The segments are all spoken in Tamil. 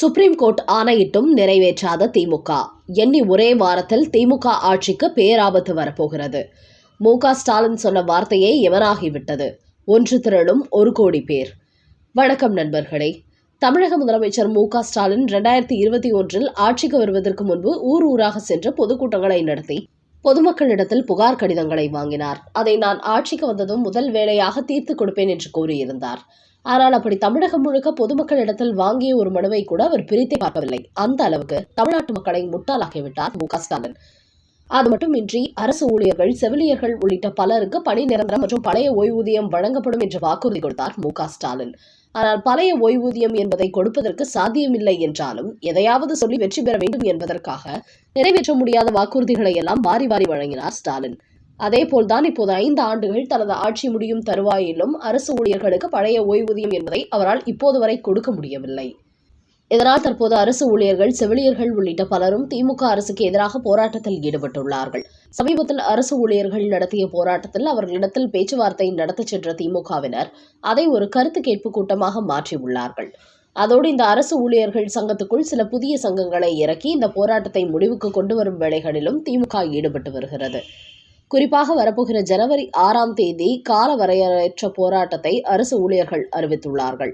சுப்ரீம் கோர்ட் ஆணையிட்டும் நிறைவேற்றாத திமுக. எண்ணி ஒரே வாரத்தில் திமுக ஆட்சிக்கு பேராபத்து வரப்போகிறது. மு க ஸ்டாலின் சொன்ன வார்த்தையே எவனாகிவிட்டது? ஒன்று திரளும் ஒரு கோடி பேர். வணக்கம் நண்பர்களே. தமிழக முதலமைச்சர் மு க ஸ்டாலின் இரண்டாயிரத்தி இருபத்தி ஒன்றில் ஆட்சிக்கு வருவதற்கு முன்பு ஊர் ஊராக சென்று பொதுக்கூட்டங்களை நடத்தி பொதுமக்களிடத்தில் புகார் கடிதங்களை வாங்கினார். அதை நான் ஆட்சிக்கு வந்ததும் முதல் வேலையாக தீர்த்து கொடுப்பேன் என்று கூறியிருந்தார். ஆனால் அப்படி தமிழகம் முழுக்க பொதுமக்களிடத்தில் வாங்கிய ஒரு மனுவை கூட அவர் பிரித்தே பார்க்கவில்லை. அந்த அளவுக்கு தமிழ்நாட்டு மக்களை முட்டாளாக்கிவிட்டார் மு க ஸ்டாலின். அது மட்டுமின்றி அரசு ஊழியர்கள் செவிலியர்கள் உள்ளிட்ட பலருக்கு பணி நிரந்தரம் மற்றும் பழைய ஓய்வூதியம் வழங்கப்படும் என்று வாக்குறுதி கொடுத்தார் மு க ஸ்டாலின். ஆனால் பழைய ஓய்வூதியம் என்பதை கொடுப்பதற்கு சாத்தியமில்லை என்றாலும் எதையாவது சொல்லி வெற்றி பெற வேண்டும் என்பதற்காக நிறைவேற்ற முடியாத வாக்குறுதிகளை எல்லாம் வாரி வாரி வழங்கினார் ஸ்டாலின். அதேபோல்தான் இப்போது ஐந்து ஆண்டுகள் தனது ஆட்சி முடியும் தருவாயிலும் அரசு ஊழியர்களுக்கு பழைய ஓய்வூதியம் என்பதை அவரால் இப்போது வரை கொடுக்க முடியவில்லை. இதனால் தற்போது அரசு ஊழியர்கள் செவிலியர்கள் உள்ளிட்ட பலரும் திமுக அரசுக்கு எதிராக போராட்டத்தில் ஈடுபட்டுள்ளார்கள். சமீபத்தில் அரசு ஊழியர்கள் நடத்திய போராட்டத்தில் அவர்களிடத்தில் பேச்சுவார்த்தை நடத்தச் சென்ற திமுகவினர் அதை ஒரு கருத்து கேட்பு கூட்டமாக மாற்றியுள்ளார்கள் அதோடு இந்த அரசு ஊழியர்கள் சங்கத்துக்குள் சில புதிய சங்கங்களை இறக்கி இந்த போராட்டத்தை முடிவுக்கு கொண்டு வரும் வேலைகளிலும் திமுக ஈடுபட்டு வருகிறது. குறிப்பாக வரப்போகிற ஜனவரி ஆறாம் தேதி கால போராட்டத்தை அரசு ஊழியர்கள் அறிவித்துள்ளார்கள்.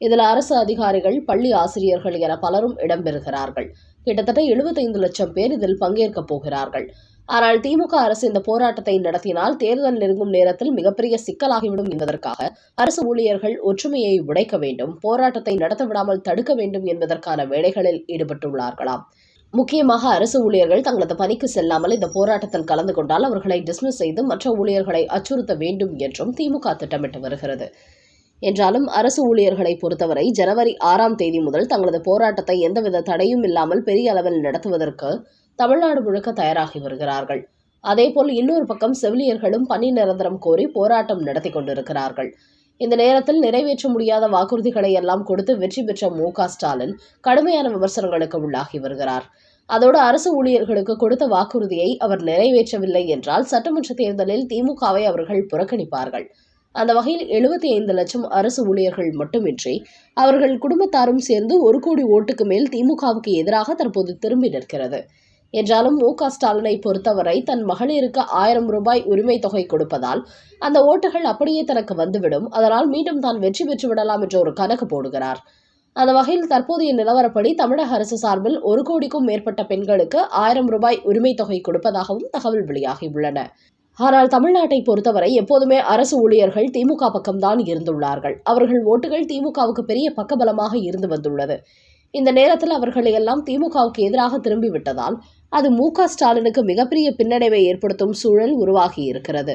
இதில் அரசு அதிகாரிகள் பள்ளி ஆசிரியர்கள் என பலரும் இடம்பெறுகிறார்கள். கிட்டத்தட்ட எழுபத்தைந்து லட்சம் பேர் இதில் பங்கேற்கப் போகிறார்கள். ஆனால் திமுக அரசு இந்த போராட்டத்தை நடத்தினால் தேர்தல் நெருங்கும் நேரத்தில் மிகப்பெரிய சிக்கலாகிவிடும் என்பதற்காக அரசு ஊழியர்கள் ஒற்றுமையை உடைக்க வேண்டும் போராட்டத்தை நடத்த விடாமல் தடுக்க வேண்டும் என்பதற்கான வேலைகளில் ஈடுபட்டுள்ளார்களாம். முக்கியமாக அரசு ஊழியர்கள் தங்களது பணிக்கு செல்லாமல் இந்த போராட்டத்தில் கலந்து கொண்டால் அவர்களை டிஸ்மிஸ் செய்து மற்ற ஊழியர்களை அச்சுறுத்த வேண்டும் என்றும் திமுக திட்டமிட்டு வருகிறது. என்றாலும் அரசு ஊழியர்களை பொறுத்தவரை ஜனவரி ஆறாம் தேதி முதல் தங்களது போராட்டத்தை எந்தவித தடையும் இல்லாமல் பெரிய அளவில் நடத்துவதற்கு தமிழ்நாடு முழுக்க தயாராகி வருகிறார்கள். அதேபோல் இன்னொரு பக்கம் செவிலியர்களும் பணி நிரந்தரம் கோரி போராட்டம் நடத்தி கொண்டிருக்கிறார்கள். இந்த நேரத்தில் நிறைவேற்ற முடியாத வாக்குறுதிகளை எல்லாம் கொடுத்து வெற்றி பெற்ற மு ஸ்டாலின் கடுமையான விமர்சனங்களுக்கு உள்ளாகி வருகிறார். அதோடு அரசு ஊழியர்களுக்கு கொடுத்த வாக்குறுதியை அவர் நிறைவேற்றவில்லை என்றால் சட்டமன்ற தேர்தலில் திமுகவை அவர்கள் புறக்கணிப்பார்கள். அந்த வகையில் எழுபத்தி ஐந்து லட்சம் அரசு ஊழியர்கள் மட்டுமின்றி அவர்கள் குடும்பத்தாரும் சேர்ந்து ஒரு கோடி ஓட்டுக்கு மேல் திமுகவுக்கு எதிராக தற்போது திரும்பி நிற்கிறது. என்றாலும் மு க ஸ்டாலினை பொறுத்தவரை தன் மகளிருக்கு ஆயிரம் ரூபாய் உரிமை தொகை கொடுப்பதால் அந்த ஓட்டுகள் அப்படியே தனக்கு வந்துவிடும். அதனால் மீண்டும் தான் வெற்றி பெற்று விடலாம் என்ற ஒரு கணக்கு போடுகிறார். அந்த வகையில் தற்போதைய நிலவரப்படி தமிழக அரசு சார்பில் ஒரு கோடிக்கும் மேற்பட்ட பெண்களுக்கு ஆயிரம் ரூபாய் உரிமை தொகை கொடுப்பதாகவும் தகவல் வெளியாகியுள்ளன. ஆனால் தமிழ்நாட்டை பொறுத்தவரை எப்போதுமே அரசு ஊழியர்கள் திமுக பக்கம்தான் இருந்துள்ளார்கள். அவர்கள் ஓட்டுகள் திமுகவுக்கு பெரிய பக்கபலமாக இருந்து வந்துள்ளது. இந்த நேரத்தில் அவர்களை எல்லாம் திமுகவுக்கு எதிராக திரும்பிவிட்டதால் அது மு க ஸ்டாலினுக்கு மிகப்பெரிய பின்னடைவை ஏற்படுத்தும் சூழல் உருவாகி இருக்கிறது.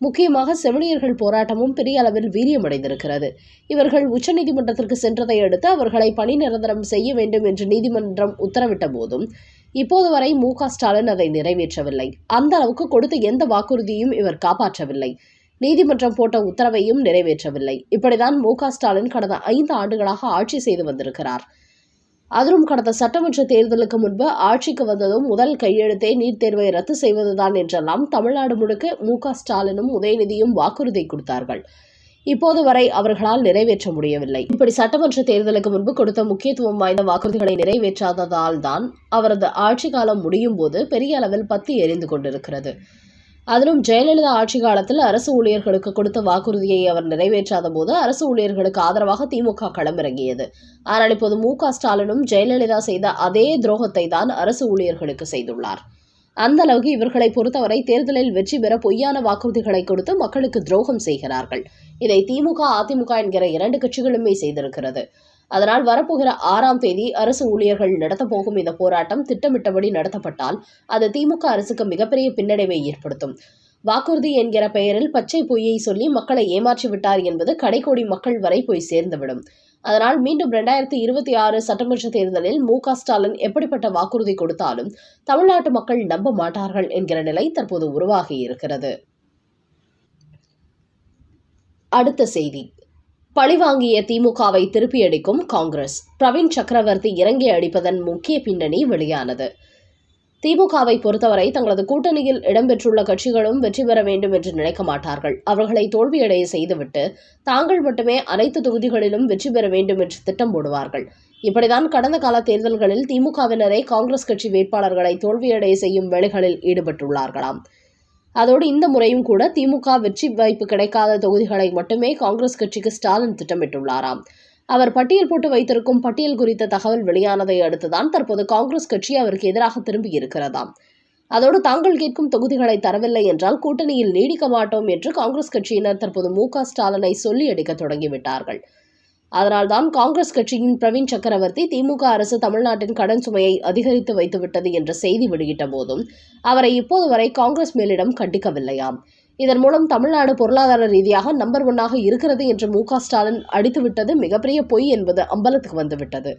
முக்கியமாக செவிலியர்கள் போராட்டமும் பெரிய அளவில் வீரியமடைந்திருக்கிறது. இவர்கள் உச்சநீதிமன்றத்திற்கு சென்றதை அடுத்து அவர்களை பணி நிரந்தரம் செய்ய வேண்டும் என்று நீதிமன்றம் உத்தரவிட்ட போதும் இப்போது வரை மு ஸ்டாலின் அதை நிறைவேற்றவில்லை. அந்த அளவுக்கு கொடுத்த எந்த வாக்குறுதியும் இவர் காப்பாற்றவில்லை. நீதிமன்றம் போட்ட உத்தரவையும் நிறைவேற்றவில்லை. இப்படிதான் மு ஸ்டாலின் கடந்த ஐந்து ஆண்டுகளாக ஆட்சி செய்து வந்திருக்கிறார். அதிலும் கடந்த சட்டமன்ற தேர்தலுக்கு முன்பு ஆட்சிக்கு வந்ததும் முதல் கையெழுத்தே நீட் தேர்வை ரத்து செய்வதுதான் என்றெல்லாம் தமிழ்நாடு முழுக்க மு ஸ்டாலினும் உதயநிதியும் வாக்குறுதி கொடுத்தார்கள். இப்போது வரை அவர்களால் நிறைவேற்ற முடியவில்லை. இப்படி சட்டமன்ற தேர்தலுக்கு முன்பு கொடுத்த முக்கியத்துவம் வாய்ந்த வாக்குறுதிகளை நிறைவேற்றாததால் தான் அவரது ஆட்சி காலம் முடியும் போது பெரிய அளவில் பத்தி எரிந்து கொண்டிருக்கிறது. அதிலும் ஜெயலலிதா ஆட்சி காலத்தில் அரசு ஊழியர்களுக்கு கொடுத்த வாக்குறுதியை அவர் நிறைவேற்றாத போது அரசு ஊழியர்களுக்கு ஆதரவாக திமுக களமிறங்கியது. ஆனால் இப்போது மு க ஸ்டாலினும் ஜெயலலிதா செய்த அதே துரோகத்தை தான் அரசு ஊழியர்களுக்கு செய்துள்ளார். அந்த அளவுக்கு இவர்களை பொறுத்தவரை தேர்தலில் வெற்றி பெற பொய்யான வாக்குறுதிகளை கொடுத்து மக்களுக்கு துரோகம் செய்கிறார்கள். இதை திமுக அதிமுக என்கிற இரண்டு கட்சிகளுமே செய்திருக்கிறது. அதனால் வரப்போகிற ஆறாம் தேதி அரசு ஊழியர்கள் நடத்தப்போகும் இந்த போராட்டம் திட்டமிட்டபடி நடத்தப்பட்டால் அது திமுக அரசுக்கு மிகப்பெரிய பின்னடைவை ஏற்படுத்தும். வாக்குறுதி என்கிற பெயரில் பச்சை பொய்யை சொல்லி மக்களை ஏமாற்றி விட்டார் என்பது கடைக்கோடி மக்கள் வரை போய் சேர்ந்துவிடும். அதனால் மீண்டும் இரண்டாயிரத்தி இருபத்தி ஆறு சட்டமன்ற தேர்தலில் மு ஸ்டாலின் எப்படிப்பட்ட வாக்குறுதி கொடுத்தாலும் தமிழ்நாட்டு மக்கள் நம்ப மாட்டார்கள் என்கிற நிலை தற்போது உருவாகி இருக்கிறது. அடுத்த செய்தி. பழிவாங்கிய திமுகவை திருப்பியடிக்கும் காங்கிரஸ். பிரவீன் சக்கரவர்த்தி இறங்கி அடிப்பதன் முக்கிய பின்னணி வெளியானது. திமுகவை பொறுத்தவரை தங்களது கூட்டணியில் இடம்பெற்றுள்ள கட்சிகளும் வெற்றி பெற வேண்டும் என்று நினைக்க மாட்டார்கள். அவர்களை தோல்வியடைய செய்துவிட்டு தாங்கள் மட்டுமே அனைத்து தொகுதிகளிலும் வெற்றி பெற வேண்டும் என்று திட்டம் போடுவார்கள். இப்படிதான் கடந்த கால தேர்தல்களில் திமுகவினரை காங்கிரஸ் கட்சி வேட்பாளர்களை தோல்வியடைய செய்யும் வேலைகளில் ஈடுபட்டுள்ளார்களாம். அதோடு இந்த முறையும் கூட திமுக வெற்றி வாய்ப்பு கிடைக்காத தொகுதிகளை மட்டுமே காங்கிரஸ் கட்சிக்கு ஸ்டாலின் திட்டமிட்டுள்ளாராம். அவர் பட்டியல் போட்டு வைத்திருக்கும் பட்டியல் குறித்த தகவல் வெளியானதை அடுத்துதான் தற்போது காங்கிரஸ் கட்சி அவருக்கு எதிராக திரும்பி இருக்கிறதாம். அதோடு தாங்கள் கேட்கும் தொகுதிகளை தரவில்லை என்றால் கூட்டணியில் நீடிக்க மாட்டோம் என்று காங்கிரஸ் கட்சியினர் தற்போது மு க ஸ்டாலினை சொல்லி அடிக்க தொடங்கிவிட்டார்கள். அதனால்தான் காங்கிரஸ் கட்சியின் பிரவீன் சக்கரவர்த்தி திமுக அரசு தமிழ்நாட்டின் கடன் சுமையை அதிகரித்து வைத்துவிட்டது என்ற செய்தி வெளியிட்ட போதும் அவரை இப்போது வரை காங்கிரஸ் மேலிடம் கண்டிக்கவில்லையாம். இதன் மூலம் தமிழ்நாடு பொருளாதார ரீதியாக நம்பர் ஒன்னாக இருக்கிறது என்று மு ஸ்டாலின் அடித்துவிட்டது மிகப்பெரிய பொய் என்பது அம்பலத்துக்கு வந்துவிட்டது.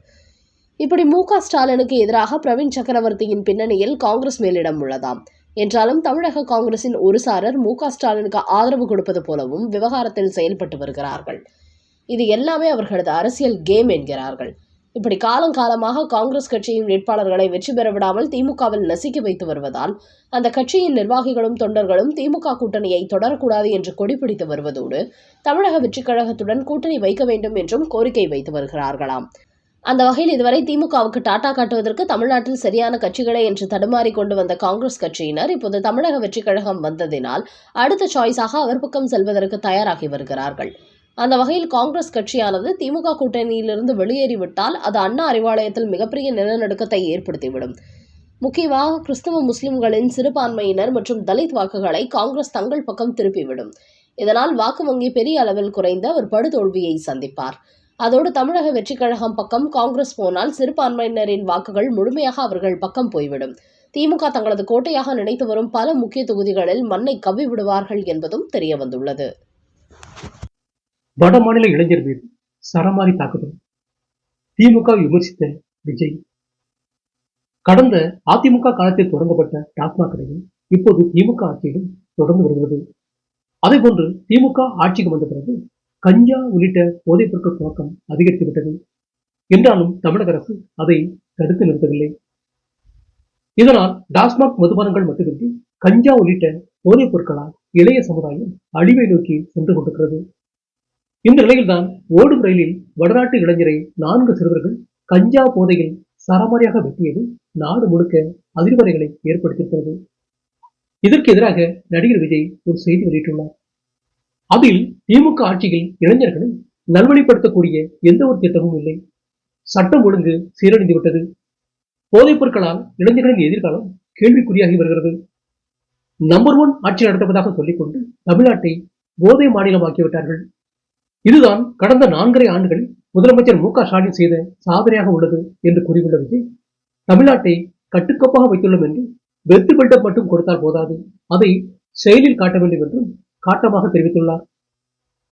இப்படி மு ஸ்டாலினுக்கு எதிராக பிரவீன் சக்கரவர்த்தியின் பின்னணியில் காங்கிரஸ் மேலிடம் உள்ளதாம். என்றாலும் தமிழக காங்கிரசின் ஒரு சாரர் மு ஸ்டாலினுக்கு ஆதரவு கொடுப்பது போலவும் விவகாரத்தில் செயல்பட்டு வருகிறார்கள். இது எல்லாமே அவர்களது அரசியல் கேம் என்கிறார்கள். இப்படி காலங்காலமாக காங்கிரஸ் கட்சியின் வேட்பாளர்களை வெற்றி பெற விடாமல் திமுகவில் நசுக்கி வைத்து வருவதால் அந்த கட்சியின் நிர்வாகிகளும் தொண்டர்களும் திமுக கூட்டணியை தொடரக்கூடாது என்று கொடிபிடித்து வருவதோடு தமிழக வெற்றிக் கழகத்துடன் கூட்டணி வைக்க வேண்டும் என்றும் கோரிக்கை வைத்து வருகிறார்களாம். அந்த வகையில் இதுவரை திமுகவுக்கு டாட்டா காட்டுவதற்கு தமிழ்நாட்டில் சரியான கட்சிகளே என்று தடுமாறி கொண்டு வந்த காங்கிரஸ் கட்சியினர் இப்போது தமிழக வெற்றிக் கழகம் வந்ததினால் அடுத்த சாய்ஸாக அவர் பக்கம் செல்வதற்கு தயாராகி வருகிறார்கள். அந்த வகையில் காங்கிரஸ் கட்சியானது திமுக கூட்டணியிலிருந்து வெளியேறிவிட்டால் அது அண்ணா அறிவாலயத்தில் மிகப்பெரிய நிலநடுக்கத்தை ஏற்படுத்திவிடும். முக்கியமாக கிறிஸ்தவ முஸ்லிம்களின் சிறுபான்மையினர் மற்றும் தலித் வாக்குகளை காங்கிரஸ் தங்கள் பக்கம் திருப்பிவிடும். இதனால் வாக்கு வங்கி பெரிய அளவில் குறைந்த ஒரு படுதோல்வியை சந்திப்பார். அதோடு தமிழக வெற்றிக் கழகம் பக்கம் காங்கிரஸ் போனால் சிறுபான்மையினரின் வாக்குகள் முழுமையாக அவர்கள் பக்கம் போய்விடும். திமுக தங்களது கோட்டையாக நினைத்து வரும் பல முக்கிய தொகுதிகளில் மண்ணை கவ்வி விடுவார்கள் என்பதும் தெரிய வந்துள்ளது வட மாநில இளைஞர் மீது சரமாரி தாக்குதல். திமுக விமர்சித்த விஜய். கடந்த அதிமுக காலத்தில் தொடங்கப்பட்ட டாஸ்மாக் கடைகள் இப்போது திமுக ஆட்சியிலும் தொடர்ந்து வருகிறது. அதேபோன்று திமுக ஆட்சிக்கு வந்த பிறகு கஞ்சா உள்ளிட்ட போதைப் பொருட்கள் புழக்கம் அதிகரித்துவிட்டது என்றாலும் தமிழக அரசு அதை தடுத்து நிறுத்தவில்லை. இதனால் டாஸ்மாக் மதுபானங்கள் மட்டுமின்றி கஞ்சா உள்ளிட்ட போதைப் பொருட்களால் இளைய சமுதாயம் அழிவை நோக்கி சென்று கொண்டிருக்கிறது. இந்த நிலையில்தான் ஓடும் ரயிலில் வடநாட்டு இளைஞரை நான்கு சிறுவர்கள் கஞ்சா போதையில் சரமாரியாக வெட்டியது நாடு முழுக்க அதிர்வலைகளை ஏற்படுத்தியிருக்கிறது. இதற்கு எதிராக நடிகர் விஜய் ஒரு செய்தி வெளியிட்டுள்ளார். அதில் திமுக ஆட்சியில் இளைஞர்களை நல்வழிப்படுத்தக்கூடிய எந்த ஒரு திட்டமும் இல்லை. சட்டம் ஒழுங்கு சீரழிந்து விட்டது. போதைப் பொருட்களால் இளைஞர்களின் எதிர்காலம் கேள்விக்குறியாகி வருகிறது. நம்பர் ஒன் ஆட்சி நடத்துவதாக சொல்லிக்கொண்டு தமிழ்நாட்டை போதை மாநிலமாக்கிவிட்டார்கள். இதுதான் கடந்த நான்கரை ஆண்டுகளில் முதலமைச்சர் மு க ஸ்டாலின் செய்த சாதனையாக உள்ளது என்று கூறியுள்ள விஜய் தமிழ்நாட்டை கட்டுக்கோப்பாக வைத்துள்ளோம் என்று வெத்து பில்டப் மட்டும் கொடுத்தால் போதாது. அதை செயலில் காட்ட வேண்டும் என்றும் காட்டமாக தெரிவித்துள்ளார்.